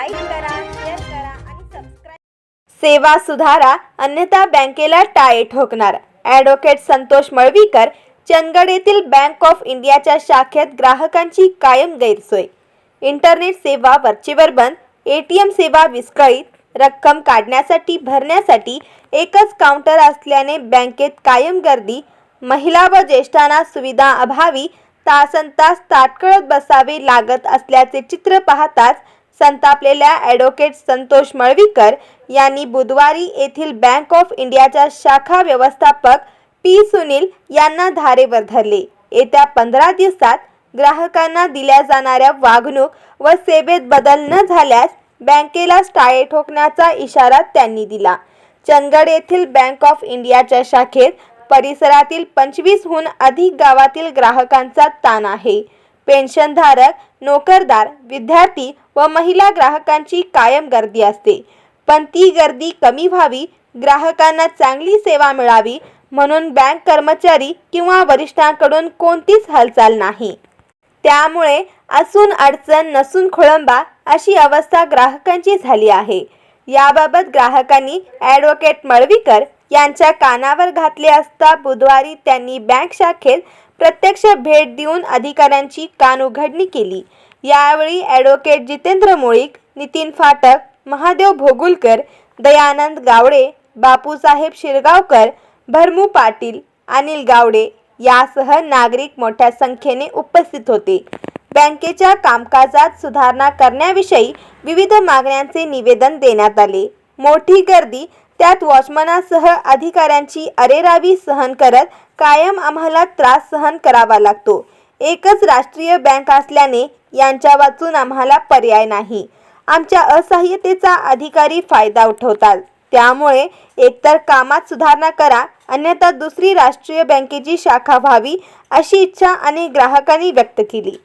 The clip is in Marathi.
लाईक करा शेअर करा आणि सबस्क्राईब सेवा सुधारा अन्यथा बँकेला टाळे ठोकणार. ॲडव्होकेट संतोष मळवीकर चंदगड येथील बँक ऑफ इंडियाच्या शाखेत ग्राहकांची कायम गैरसोय. इंटरनेट सेवा वरचेवर बंद ए टी एम सेवा विस्कळीत रक्कम काढण्यासाठी भरण्यासाठी एकच काउंटर असल्याने बँकेत कायम गर्दी महिला व ज्येष्ठांना सुविधा अभावी तासन तास ताटकळत बसावे लागत असल्याचे चित्र पाहताच संतापलेल्या ॲडव्होकेट संतोष मळवीकर यांनी बुधवारी येथील बँक ऑफ इंडियाच्या शाखा व्यवस्थापक पी सुनील यांना धारेवर धरले येत्या पंधरा दिवसात ग्राहकांना दिल्या जाणाऱ्या वागणूक व सेवेत बदल न झाल्यास बँकेला टाळे ठोकण्याचा इशारा त्यांनी दिला. चंदगड येथील बँक ऑफ इंडियाच्या शाखेत परिसरातील पंचवीसहून अधिक गावातील ग्राहकांचा ताण आहे. पेन्शनधारक नोकरदार विद्यार्थी व महिला ग्राहकांची कायम गर्दी असते. पण ती गर्दी कमी व्हावी ग्राहकांना चांगली सेवा मिळावी म्हणून बँक कर्मचारी किंवा वरिष्ठांकडून कोणतीच हालचाल नाही. त्यामुळे असून अडचण नसून खोळंबा अशी अवस्था ग्राहकांची झाली आहे. याबाबत ग्राहकांनी ॲडव्होकेट मळवीकर यांच्या कानावर घातले असता बुधवारी त्यांनी बँक शाखेत प्रत्यक्ष भेट देऊन अधिकाऱ्यांची कानउघडणी केली. यावेळी ॲडव्होकेट जितेंद्र मुळीक नितीन फाटक महादेव भोगुलकर दयानंद गावडे बापूसाहेब शिरगावकर भरमू पाटील अनिल गावडे यासह नागरिक मोठ्या संख्येने उपस्थित होते. बँकेच्या कामकाजात सुधारणा करण्याविषयी विविध मागण्यांचे निवेदन देण्यात आले. मोठी गर्दी त्यात वॉचमनासह अधिकाऱ्यांची अरेरावी सहन करत कायम आम्हाला त्रास सहन करावा लागतो. एकच राष्ट्रीय बँक असल्याने यांच्या वाचून आम्हाला पर्याय नाही. आमच्या असहाय्यतेचा अधिकारी फायदा उठवतात. त्यामुळे एकतर कामात सुधारणा करा अन्यथा दुसरी राष्ट्रीय बँकेची शाखा व्हावी अशी इच्छा अनेक ग्राहकांनी व्यक्त केली.